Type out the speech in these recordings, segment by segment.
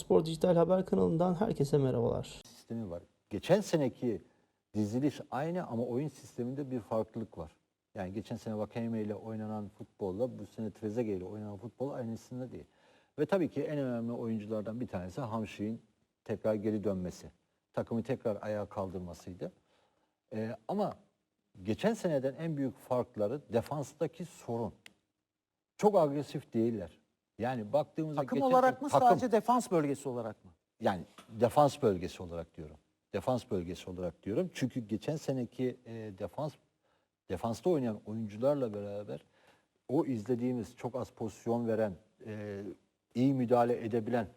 Trabzonspor Dijital Haber kanalından herkese merhabalar. sistemi var. Geçen seneki diziliş aynı ama oyun sisteminde bir farklılık var. Yani geçen sene Vakeme ile oynanan futbolla bu sene Trezeguet ile oynanan futbol aynısında değil. Ve tabii ki en önemli oyunculardan bir tanesi Hamşik'in tekrar geri dönmesi. Takımı tekrar ayağa kaldırmasıydı. Ee, ama geçen seneden en büyük farkları defanstaki sorun. Çok agresif değiller. Yani baktığımızda Takım geçen olarak mı takım- sadece defans bölgesi olarak mı? yani defans bölgesi olarak diyorum. Defans bölgesi olarak diyorum. Çünkü geçen seneki e, defans defansta oynayan oyuncularla beraber o izlediğimiz çok az pozisyon veren, e, iyi müdahale edebilen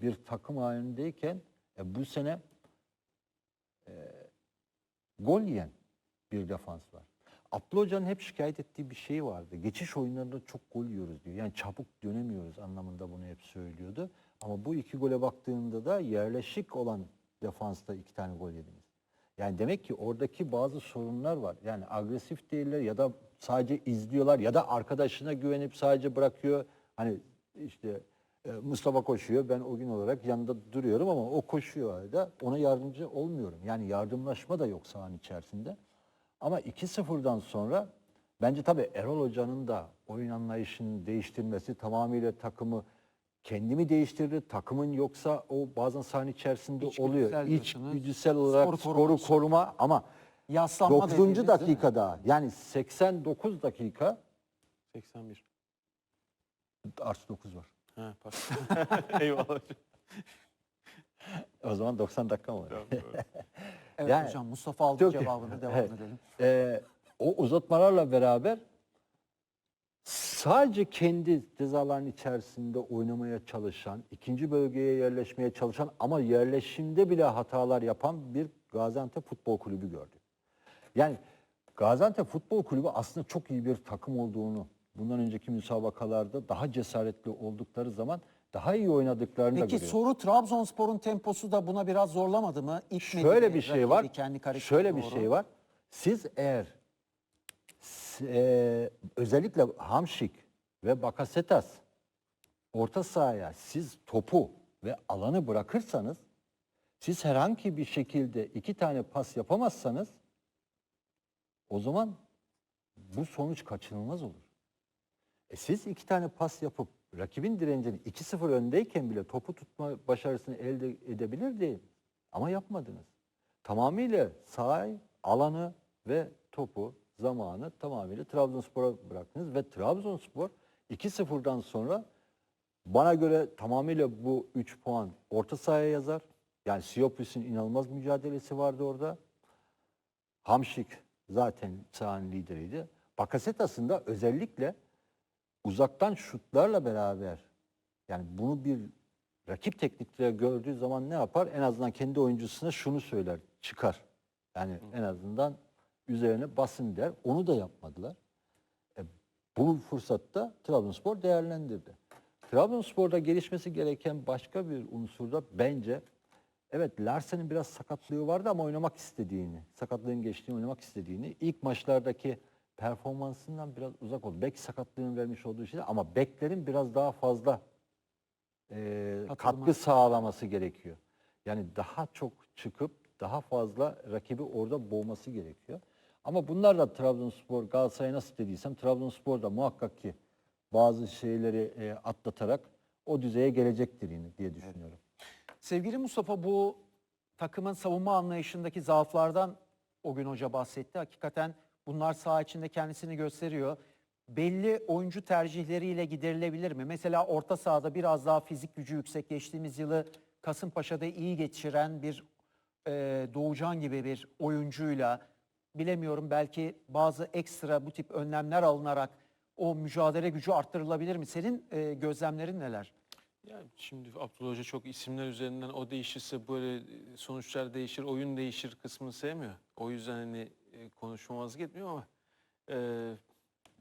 bir takım halindeyken e, bu sene e, gol yiyen bir defans var. Abdullah Hoca'nın hep şikayet ettiği bir şey vardı. Geçiş oyunlarında çok gol yiyoruz diyor. Yani çabuk dönemiyoruz anlamında bunu hep söylüyordu. Ama bu iki gole baktığında da yerleşik olan defansta iki tane gol yediniz. Yani demek ki oradaki bazı sorunlar var. Yani agresif değiller ya da sadece izliyorlar ya da arkadaşına güvenip sadece bırakıyor. Hani işte e, Mustafa koşuyor ben o gün olarak yanında duruyorum ama o koşuyor halde ona yardımcı olmuyorum. Yani yardımlaşma da yok sahanın içerisinde. Ama 2-0'dan sonra bence tabii Erol Hoca'nın da oyun anlayışını değiştirmesi tamamıyla takımı kendimi değiştirdi. Takımın yoksa o bazen sahanın içerisinde İç oluyor. İç güdüsel olarak Skoru skoru, koruma ama Yaslanma 9. dediğimiz değil mi? dakikada yani 89 dakika 81. artı 9 var. Ha. Eyvallah. O zaman 90 dakika mı. Evet Yani- hocam Mustafa aldı Çok- cevabını devam Evet. edelim. Ee, o uzatmalarla beraber sadece kendi cezaların içerisinde oynamaya çalışan, ikinci bölgeye yerleşmeye çalışan ama yerleşimde bile hatalar yapan bir Gaziantep Futbol Kulübü gördük. Yani Gaziantep Futbol Kulübü aslında çok iyi bir takım olduğunu, bundan önceki müsabakalarda daha cesaretli oldukları zaman daha iyi oynadıklarını da Peki görüyoruz. soru Trabzonspor'un temposu da buna biraz zorlamadı mı? İtmedi Şöyle mi bir şey var. Kendi Şöyle bir doğru? şey var. Siz eğer e, özellikle Hamşik ve Bakasetas orta sahaya siz topu ve alanı bırakırsanız siz herhangi bir şekilde iki tane pas yapamazsanız o zaman bu sonuç kaçınılmaz olur. E siz iki tane pas yapıp rakibin direncini 2-0 öndeyken bile topu tutma başarısını elde edebilirdi. Ama yapmadınız. Tamamıyla sahay, alanı ve topu, zamanı tamamıyla Trabzonspor'a bıraktınız. Ve Trabzonspor 2-0'dan sonra bana göre tamamıyla bu 3 puan orta sahaya yazar. Yani Siopis'in inanılmaz mücadelesi vardı orada. Hamşik zaten sahanın lideriydi. Bakasetas'ın da özellikle uzaktan şutlarla beraber yani bunu bir rakip teknikleri gördüğü zaman ne yapar? En azından kendi oyuncusuna şunu söyler, çıkar. Yani en azından üzerine basın der. Onu da yapmadılar. E, bu fırsatta Trabzonspor değerlendirdi. Trabzonspor'da gelişmesi gereken başka bir unsur da bence evet Larsen'in biraz sakatlığı vardı ama oynamak istediğini, sakatlığın geçtiğini oynamak istediğini ilk maçlardaki performansından biraz uzak oldu. Belki sakatlığın vermiş olduğu şey ama beklerin biraz daha fazla e, katkı sağlaması gerekiyor. Yani daha çok çıkıp daha fazla rakibi orada boğması gerekiyor. Ama bunlar da Trabzonspor, Galatasaray'a nasıl dediysem Trabzonspor da muhakkak ki bazı şeyleri e, atlatarak o düzeye gelecektir yine diye düşünüyorum. Sevgili Mustafa bu takımın savunma anlayışındaki zaaflardan o gün hoca bahsetti. Hakikaten bunlar saha içinde kendisini gösteriyor. Belli oyuncu tercihleriyle giderilebilir mi? Mesela orta sahada biraz daha fizik gücü yüksek geçtiğimiz yılı Kasımpaşa'da iyi geçiren bir e, Doğucan gibi bir oyuncuyla bilemiyorum belki bazı ekstra bu tip önlemler alınarak o mücadele gücü arttırılabilir mi? Senin e, gözlemlerin neler? Ya şimdi Abdullah Hoca çok isimler üzerinden o değişirse böyle sonuçlar değişir, oyun değişir kısmını sevmiyor. O yüzden hani e, konuşmamaz gitmiyor ama e,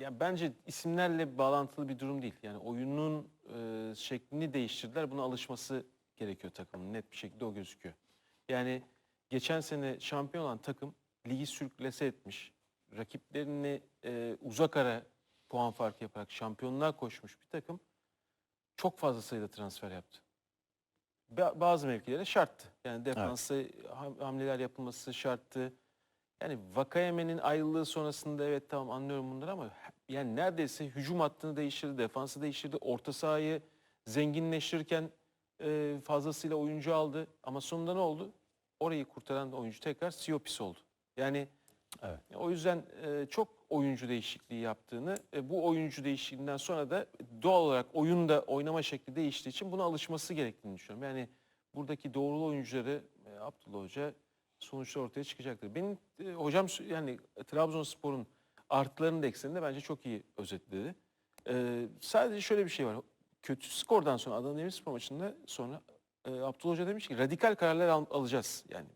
ya bence isimlerle bağlantılı bir durum değil. Yani oyunun e, şeklini değiştirdiler. Buna alışması gerekiyor takımın. Net bir şekilde o gözüküyor. Yani geçen sene şampiyon olan takım ligi sürklese etmiş. Rakiplerini e, uzak ara puan farkı yaparak şampiyonluğa koşmuş bir takım çok fazla sayıda transfer yaptı. ba- bazı mevkilere şarttı. Yani defansa ham- hamleler yapılması şarttı. Yani Vakayeme'nin ayrılığı sonrasında evet tamam anlıyorum bunları ama yani neredeyse hücum hattını değiştirdi, defansı değiştirdi, orta sahayı zenginleştirirken e, fazlasıyla oyuncu aldı. Ama sonunda ne oldu? Orayı kurtaran oyuncu tekrar Siopis oldu. Yani Evet. o yüzden e, çok oyuncu değişikliği yaptığını, e, bu oyuncu değişikliğinden sonra da doğal olarak oyunda oynama şekli değiştiği için buna alışması gerektiğini düşünüyorum. Yani buradaki doğrulu oyuncuları e, Abdullah Hoca sonuçta ortaya çıkacaktır. Benim e, hocam yani Trabzonspor'un artılarını da eksilerini de bence çok iyi özetledi. E, sadece şöyle bir şey var. Kötü skordan sonra Adana Demirspor maçında sonra e, Abdullah Hoca demiş ki radikal kararlar al- alacağız. Yani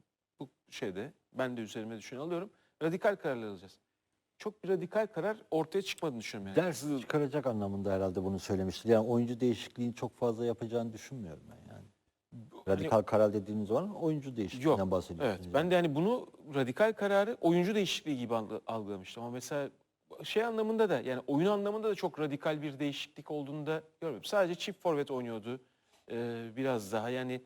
bu şeyde ben de üzerime düşeni alıyorum. Radikal kararlar alacağız. Çok bir radikal karar ortaya çıkmadığını düşünüyorum yani. Ders çıkaracak anlamında herhalde bunu söylemiştir. Yani oyuncu değişikliğini çok fazla yapacağını düşünmüyorum ben yani. Radikal karar dediğiniz zaman oyuncu değişikliğinden Yok. bahsediyorsunuz. Evet. Ben de yani bunu radikal kararı oyuncu değişikliği gibi algı- algılamıştım. Ama mesela şey anlamında da yani oyun anlamında da çok radikal bir değişiklik olduğunu da görmedim. Sadece çift forvet oynuyordu ee, biraz daha. Yani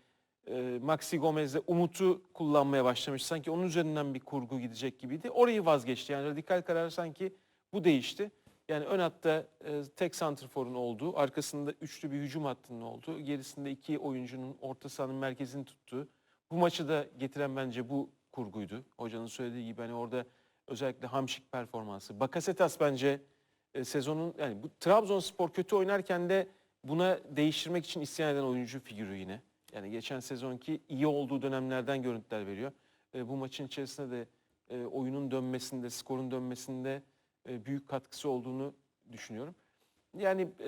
e, Maxi Gomez'de Umut'u kullanmaya başlamış. Sanki onun üzerinden bir kurgu gidecek gibiydi. Orayı vazgeçti. Yani radikal karar sanki bu değişti. Yani ön hatta e, tek santrforun olduğu, arkasında üçlü bir hücum hattının olduğu, gerisinde iki oyuncunun orta sahanın merkezini tuttuğu. Bu maçı da getiren bence bu kurguydu. Hocanın söylediği gibi hani orada özellikle Hamşik performansı. Bakasetas bence e, sezonun yani bu Trabzonspor kötü oynarken de buna değiştirmek için isyan eden oyuncu figürü yine. Yani geçen sezonki iyi olduğu dönemlerden görüntüler veriyor. E, bu maçın içerisinde de e, oyunun dönmesinde, skorun dönmesinde e, büyük katkısı olduğunu düşünüyorum. Yani e,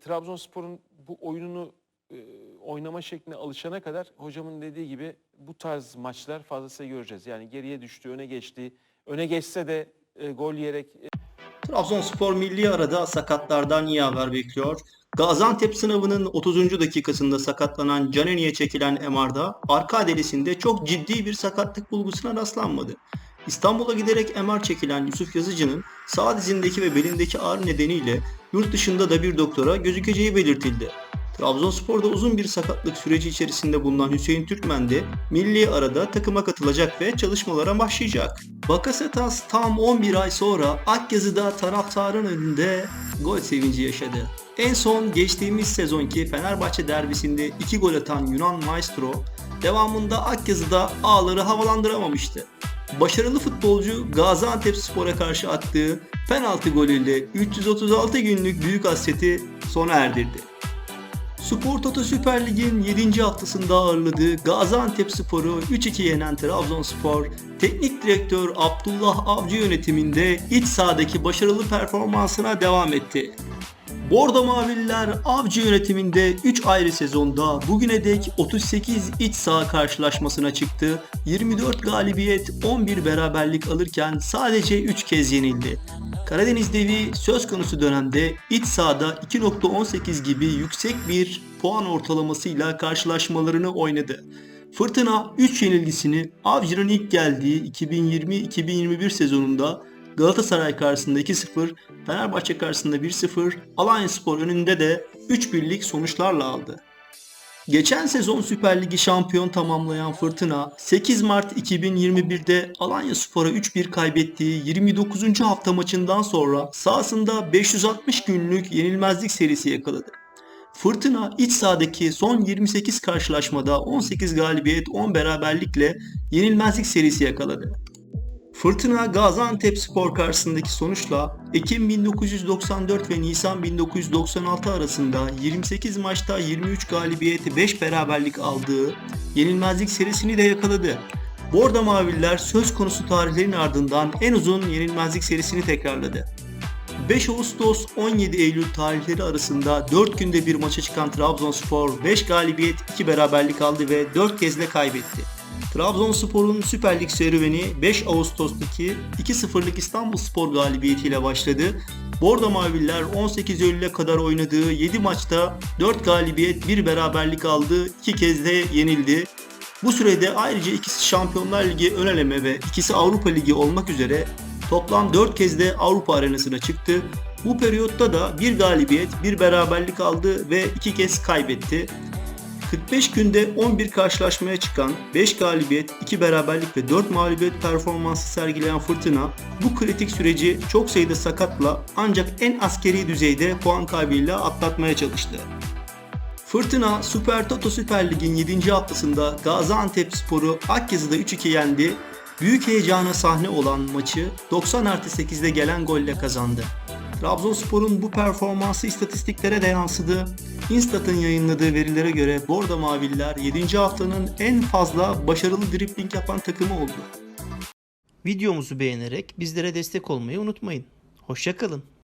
Trabzonspor'un bu oyununu e, oynama şekline alışana kadar hocamın dediği gibi bu tarz maçlar fazlasıyla göreceğiz. Yani geriye düştü, öne geçti. Öne geçse de e, gol yiyerek Trabzonspor milli arada sakatlardan iyi haber bekliyor. Gaziantep sınavının 30. dakikasında sakatlanan Canini'ye çekilen MR'da arka delisinde çok ciddi bir sakatlık bulgusuna rastlanmadı. İstanbul'a giderek MR çekilen Yusuf Yazıcı'nın sağ dizindeki ve belindeki ağrı nedeniyle yurt dışında da bir doktora gözükeceği belirtildi. Trabzonspor'da uzun bir sakatlık süreci içerisinde bulunan Hüseyin Türkmen de milli arada takıma katılacak ve çalışmalara başlayacak. Bakasetas tam 11 ay sonra Akyazı'da taraftarın önünde gol sevinci yaşadı. En son geçtiğimiz sezonki Fenerbahçe derbisinde 2 gol atan Yunan Maestro devamında Akyazı'da ağları havalandıramamıştı. Başarılı futbolcu Gaziantep Spor'a karşı attığı penaltı golüyle 336 günlük büyük hasreti sona erdirdi. Spor Toto Süper Lig'in 7. haftasında ağırladığı Gaziantep Spor'u 3-2 yenen Trabzonspor, teknik direktör Abdullah Avcı yönetiminde iç sahadaki başarılı performansına devam etti. Bordo Mavililer Avcı yönetiminde 3 ayrı sezonda bugüne dek 38 iç saha karşılaşmasına çıktı. 24 galibiyet, 11 beraberlik alırken sadece 3 kez yenildi. Karadeniz Devi söz konusu dönemde iç sahada 2.18 gibi yüksek bir puan ortalamasıyla karşılaşmalarını oynadı. Fırtına 3 yenilgisini Avcı'nın ilk geldiği 2020-2021 sezonunda Galatasaray karşısında 2-0, Fenerbahçe karşısında 1-0, Alanyaspor önünde de 3 birlik sonuçlarla aldı. Geçen sezon Süper Ligi şampiyon tamamlayan Fırtına 8 Mart 2021'de Alanyaspor'a 3-1 kaybettiği 29. hafta maçından sonra sahasında 560 günlük yenilmezlik serisi yakaladı. Fırtına iç sahadaki son 28 karşılaşmada 18 galibiyet 10 beraberlikle yenilmezlik serisi yakaladı. Fırtına Gaziantep Spor karşısındaki sonuçla Ekim 1994 ve Nisan 1996 arasında 28 maçta 23 galibiyeti 5 beraberlik aldığı yenilmezlik serisini de yakaladı. Bordo Mavililer söz konusu tarihlerin ardından en uzun yenilmezlik serisini tekrarladı. 5 Ağustos 17 Eylül tarihleri arasında 4 günde bir maça çıkan Trabzonspor 5 galibiyet 2 beraberlik aldı ve 4 kez de kaybetti. Trabzonspor'un Süper Lig serüveni 5 Ağustos'taki 2-0'lık İstanbulspor galibiyetiyle başladı. Bordo Mavililer 18 Eylül'e kadar oynadığı 7 maçta 4 galibiyet 1 beraberlik aldı, 2 kez de yenildi. Bu sürede ayrıca ikisi Şampiyonlar Ligi ön eleme ve ikisi Avrupa Ligi olmak üzere toplam 4 kez de Avrupa arenasına çıktı. Bu periyotta da bir galibiyet, bir beraberlik aldı ve iki kez kaybetti. 45 günde 11 karşılaşmaya çıkan 5 galibiyet, 2 beraberlik ve 4 mağlubiyet performansı sergileyen Fırtına bu kritik süreci çok sayıda sakatla ancak en askeri düzeyde puan kaybıyla atlatmaya çalıştı. Fırtına Süper Toto Süper Lig'in 7. haftasında Gaziantep Sporu Akyazı'da 3-2 yendi. Büyük heyecana sahne olan maçı 90 artı 8'de gelen golle kazandı. Trabzonspor'un bu performansı istatistiklere de yansıdı. Instat'ın yayınladığı verilere göre Bordo Maviller 7. haftanın en fazla başarılı dribling yapan takımı oldu. Videomuzu beğenerek bizlere destek olmayı unutmayın. Hoşçakalın.